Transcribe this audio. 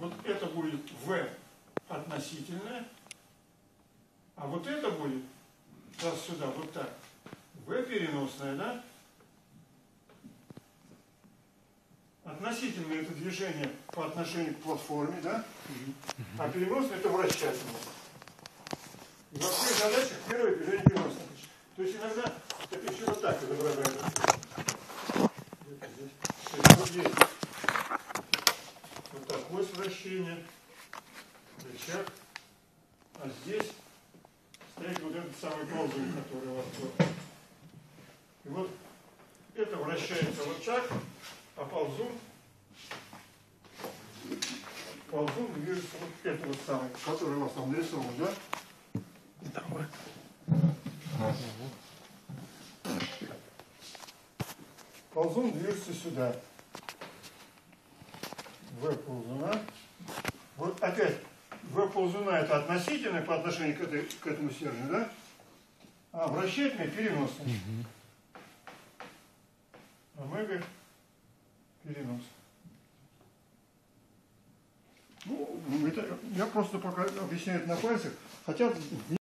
Вот это будет В относительное, а вот это будет, раз сюда, вот так, В переносное, да? Относительное это движение по отношению к платформе, да? А переносное это вращательное. И во всех задачах первое движение переносное. То есть иногда это еще вот так изображается. То есть вот здесь такое вращение, рычаг, а здесь стоит вот этот самый ползунок, который у вас был. И вот это вращается вот так, а ползун, ползун движется вот это вот самый, который у вас там нарисован, да? Давай. Ползун движется сюда. В ползуна. Вот опять, В ползуна это относительное по отношению к, этой, к этому стержню, да? А вращательное переносное. Омега перенос. Ну, это, я просто пока объясняю это на пальцах. Хотя